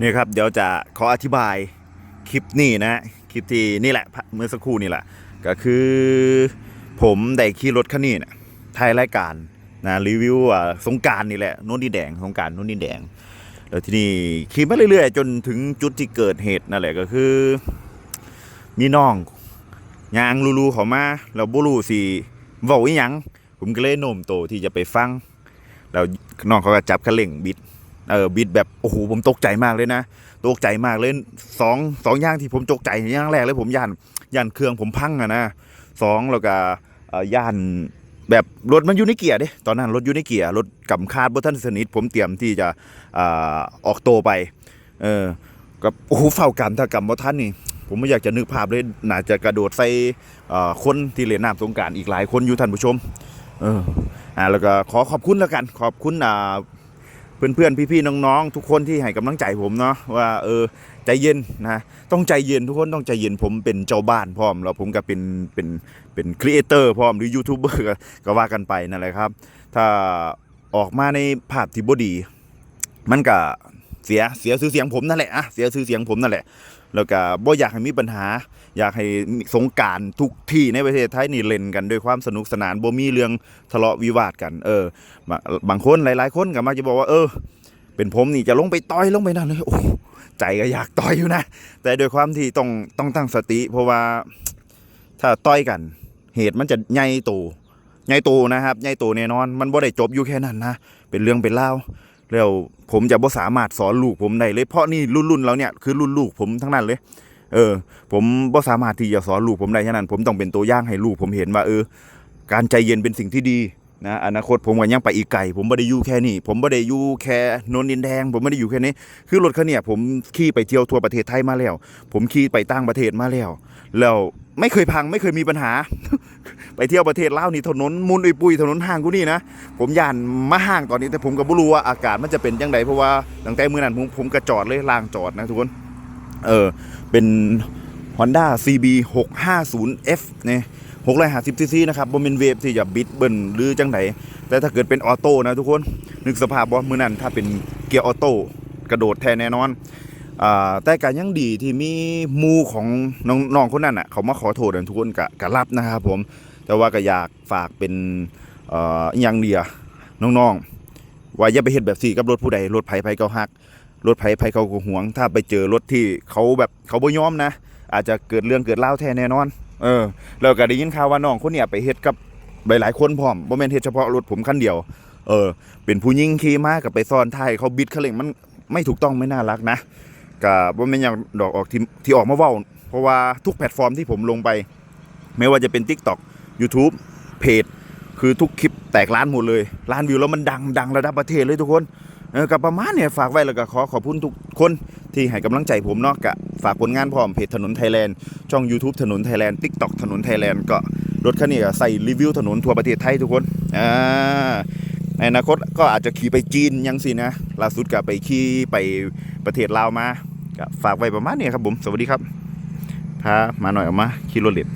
นี่ครับเดี๋ยวจะขออธิบายคลิปนี้นะคลิปที่นี่แหละเมื่อสักครู่นี่แหละ ก็คือผมได้ขี่รถคันนี้นะถ่ายรายการนะรีวิวอ่าสงกรารนี่แหละโน่นดินแดงสงกรารโน่นดินแดงแล้วทีนี้ขี่มาเรื่อยๆ จนถึงจุดที่เกิดเหตุนั่นแหละก็คือ มีน้องยางลูๆเขามาแล้วบ่รู้สิเว้าอีหยังผมก็เลยโน้มโตที่จะไปฟังแล้วน้องเขาก็จับคันเร่งบิด เออบิดแบบโอ้โหผมตกใจมากเลยนะตกใจมากเลยสองสองอย่างที่ผมตกใจอย่างแรกเลยผมย่านย่านเครื่องผมพังอะนะสองแล้วก็ย่านแบบรถมันอยู่ในเกียร์ด้ตอนนั้นรถอยู่ในเกียร์รถกำคาดบ่ทันสนิทผมเตรียมที่จะอออกโตไป เออกับโอ้โหเฝ้ากรรมถ้ากรรมบ่ทันนี่ผมไม่อยากจะนึกภาพเลยน่าจะกระโดดใส่คนที่เล่นน้ำสงการอีกหลายคนอยู่ท่านผู้ชม เอออ่าแล้วก็ขอขอบคุณแล้วกัน ขอบคุณอ่า เพื่อนเพื่อนๆพี่ๆน้องๆทุกคนที่ให้กำลังใจผมเนาะว่าเออใจเย็นนะต้องใจเย็นทุกคนต้องใจเย็นผมเป็นเจ้าบ้านพร้อมแล้วผมก็เป็นเป็นเป็นครีเอเตอร์พร้อมหรือยูทูบเบอร์ก็ว่ากันไปนั่นแหละครับ ถ้าออกมาในภาพที่บดี มันก็ เสียเสียชื่อเสียงผมนั่นแหละอะเสียชื่อเสียงผมนั่นแหละ แล้วก็บ่อยากให้มีปัญหา อยากให้สงการทุกที่ในประเทศไทยนี่เล่นกันด้วยความสนุกสนานบ่มีเรื่องทะเลาะวิวาทกัน เออ บางคนหลาย ๆ คนก็มักจะบอกว่า เออ เป็นผมนี่จะลงไปต่อยลงไปนั่นเลยโอ้ใจก็อยากต่อยอยู่นะ แต่โดวยความที่ต้องต้องตั้งสติ เพราะว่าถ้าต่อยกัน เหตุมันจะใหญ่โตใหญ่โตนะครับใหญ่โตแน่นอน มันบ่ได้จบอยู่แค่นั้นนะ เป็นเรื่องเป็นเล่า แล้วผมจะบ่สามารถสอนลูกผมได้เลยเพราะนี่รุ่นรุ่นเราเนี่ยคือรุ่นลูกผมทั้งนั้นเลย เออ ผมบ่สามารถที่จะสอนลูกผมได้ฉะนั้น ผมต้องเป็นตัวอย่างให้ลูกผมเห็นว่า เออ การใจเย็นเป็นสิ่งที่ดี นะอนาคตผมก็ยังไปอีกไกลผมไม่ได้อยู่แค่นี้ ผมไม่ได้อยู่แค่นนดินแดง ผมไม่ได้อยู่แค่นี้ คือรถคันนี้ผมขี่ไปเที่ยวทั่วประเทศไทยมาแล้ว ผมขี่ไปต่างประเทศมาแล้ว แล้วไม่เคยพังไม่เคยมีปัญหา ไปเที่ยวประเทศลาวนี่ถนนมุนอุยปุยถนนห่างกูนี่นะผมย่านมาห่างตอนนี้แต่ผมก็บ่รู้ว่าอากาศมันจะเป็นยังไงเพราะว่าตั้งแต่มื้อนั้นผมผมก็จอดเลยล่างจอดนะทุกคนเออเป็น Honda CB 650F เนี่ย 650 cc นะครับบ่แม่นเวฟที่จะบิดเบิ้ลหรือจังไดแต่ถ้าเกิดเป็นออโต้นะทุกคน นึกสภาพบ่มื้อนั้นถ้าเป็นเกียร์ออโต้กระโดดแทนแน่นอนอแต่การยังดีที่มีมูของน้องนองคนนั้นอะเขามาขอโทษทุกคนกะกะรับนะครับผม แต่ว่าก็อยากฝากเป็นเอ่ออหยังเดียน้องๆ ว่าอย่าไปเฮ็ดแบบสี่กับรถผู้ใดรถไผไผเขาฮัก รถไผไผเขาก็หวง ถ้าไปเจอรถที่เขาแบบเขาบ่ยอมนะ อาจจะเกิดเรื่องเกิดราแท้แน่นอน เออแล้วก็ได้ยินข่าวว่าน้องคนเนี้ยไปเฮ็ดกับหลายๆคนพร้อมบ่แม่นเฮ็ดเฉพาะรถผมคันเดียว เออ เป็นผู้หญิงขี่มากับไปซ้อนท้ายเขาบิดคันเร่งมันไม่ถูกต้องไม่น่ารักนะก็บ่แม่นอย่างดอกออกที่ที่ออกมาเว้าเพราะว่าทุกแพลตฟอร์มที่ผมลงไป ไม่ว่าจะเป็น TikTok YouTube เพจคือทุกคลิปแตกล้านหมดเลยล้านวิวแล้วมันดังดังระดับประเทศเลยทุกคน เออกับประมาณเนี่ยฝากไว้แล้วก็ขอขอบคุณทุกคนที่ให้กำลังใจผมเนาะกะฝากผลงานพร้อมเพจถนนไทยแลนด์ช่อง YouTube ถนนไทยแลนด์ TikTok ถนนไทยแลนด์ก็รถคันนี้ก็ใส่รีวิวถนนทั่วประเทศไทยทุกคนอ่าในอนาคตก็อาจจะขี่ไปจีนยังสินะล่าสุดก็ไปขี่ไปประเทศลาวมาก็ฝากไว้ประมาณนี้ครับผมสวัสดีครับพามาหน่อยออกมาขี่รถเล็บ